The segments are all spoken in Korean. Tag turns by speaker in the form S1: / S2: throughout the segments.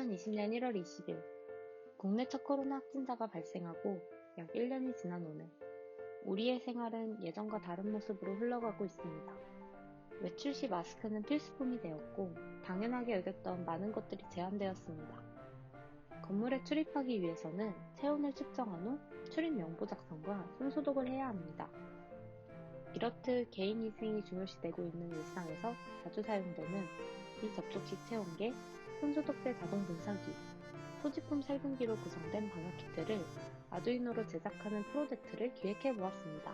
S1: 2020년 1월 20일 국내 첫 코로나 확진자가 발생하고 약 1년이 지난 오늘 우리의 생활은 예전과 다른 모습으로 흘러가고 있습니다. 외출 시 마스크는 필수품이 되었고 당연하게 여겼던 많은 것들이 제한되었습니다. 건물에 출입하기 위해서는 체온을 측정한 후 출입 명부 작성과 손소독을 해야 합니다. 이렇듯 개인 위생이 중요시되고 있는 일상에서 자주 사용되는 비접촉식 체온계, 손소독제 자동 분사기, 소지품 살균기로 구성된 방역 키트를 아두이노로 제작하는 프로젝트를 기획해 보았습니다.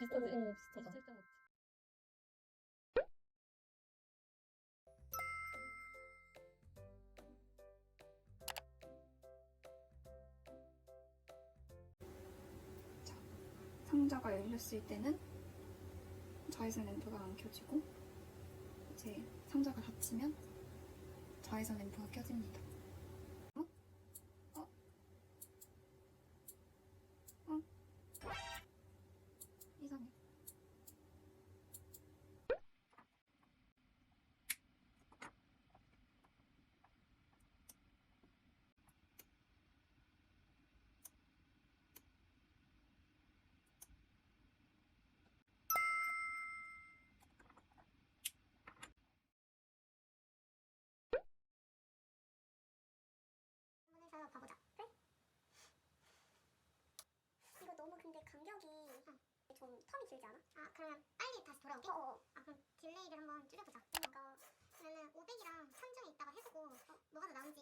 S2: 비슷하지? 어, 비슷하다.
S3: 27.5.
S2: 상자가 열렸을 때는 자외선 램프가 안 켜지고 이제 상자가 닫히면 자외선 램프가 켜집니다. 어? 어? 어? 이상해.
S4: 한번 해서 봐보자. 그래? 이거 너무 근데 간격이 좀 텀이 길지 않아? 아 그러면 빨리 다시 돌아오게? 어어. 아 그럼 딜레이를 한번 줄여보자. 이거 그러면은 500이랑 산중에 있다가 해보고 어, 뭐가 더 나은지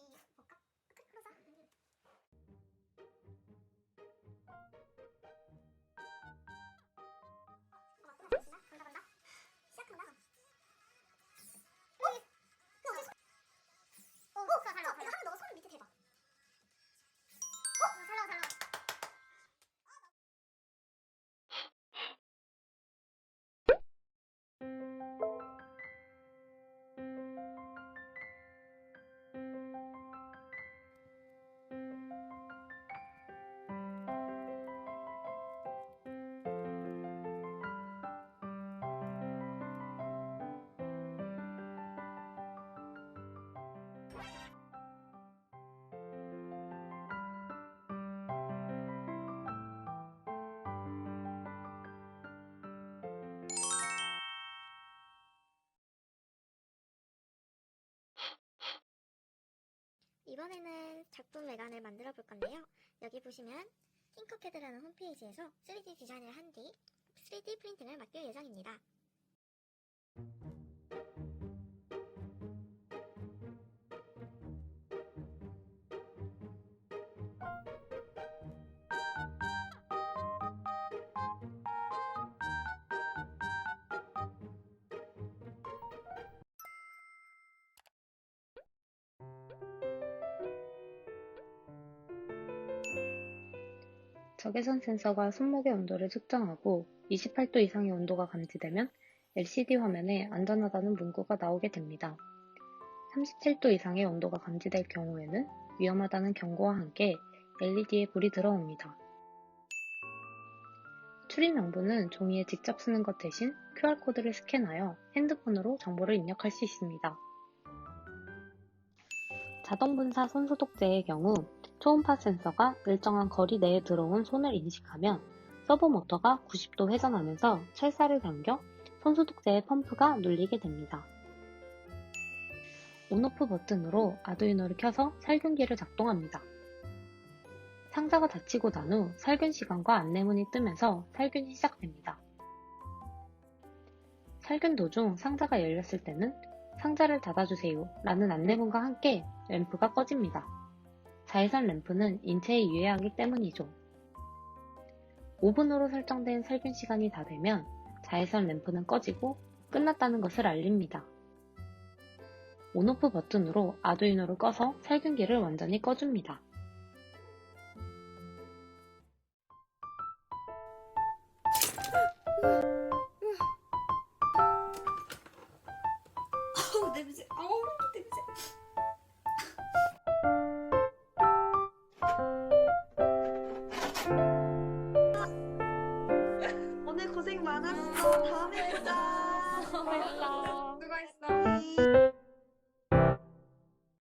S4: 이번에는 작품 외관을 만들어 볼 건데요. 여기 보시면 팅커패드라는 홈페이지에서 3D 디자인을 한 뒤 3D 프린팅을 맡길 예정입니다.
S1: 적외선 센서가 손목의 온도를 측정하고 28도 이상의 온도가 감지되면 LCD 화면에 안전하다는 문구가 나오게 됩니다. 37도 이상의 온도가 감지될 경우에는 위험하다는 경고와 함께 LED에 불이 들어옵니다. 출입 명부는 종이에 직접 쓰는 것 대신 QR코드를 스캔하여 핸드폰으로 정보를 입력할 수 있습니다. 자동 분사 손소독제의 경우 초음파 센서가 일정한 거리 내에 들어온 손을 인식하면 서버 모터가 90도 회전하면서 철사를 당겨 손소독제의 펌프가 눌리게 됩니다. 온오프 버튼으로 아두이노를 켜서 살균기를 작동합니다. 상자가 닫히고 난 후 살균 시간과 안내문이 뜨면서 살균이 시작됩니다. 살균 도중 상자가 열렸을 때는 상자를 닫아주세요 라는 안내문과 함께 램프가 꺼집니다. 자외선 램프는 인체에 유해하기 때문이죠. 5분으로 설정된 살균 시간이 다 되면 자외선 램프는 꺼지고 끝났다는 것을 알립니다. 온오프 버튼으로 아두이노를 꺼서 살균기를 완전히 꺼줍니다.
S3: 만나요. 다음에 뵙자.
S2: 다음에 연락.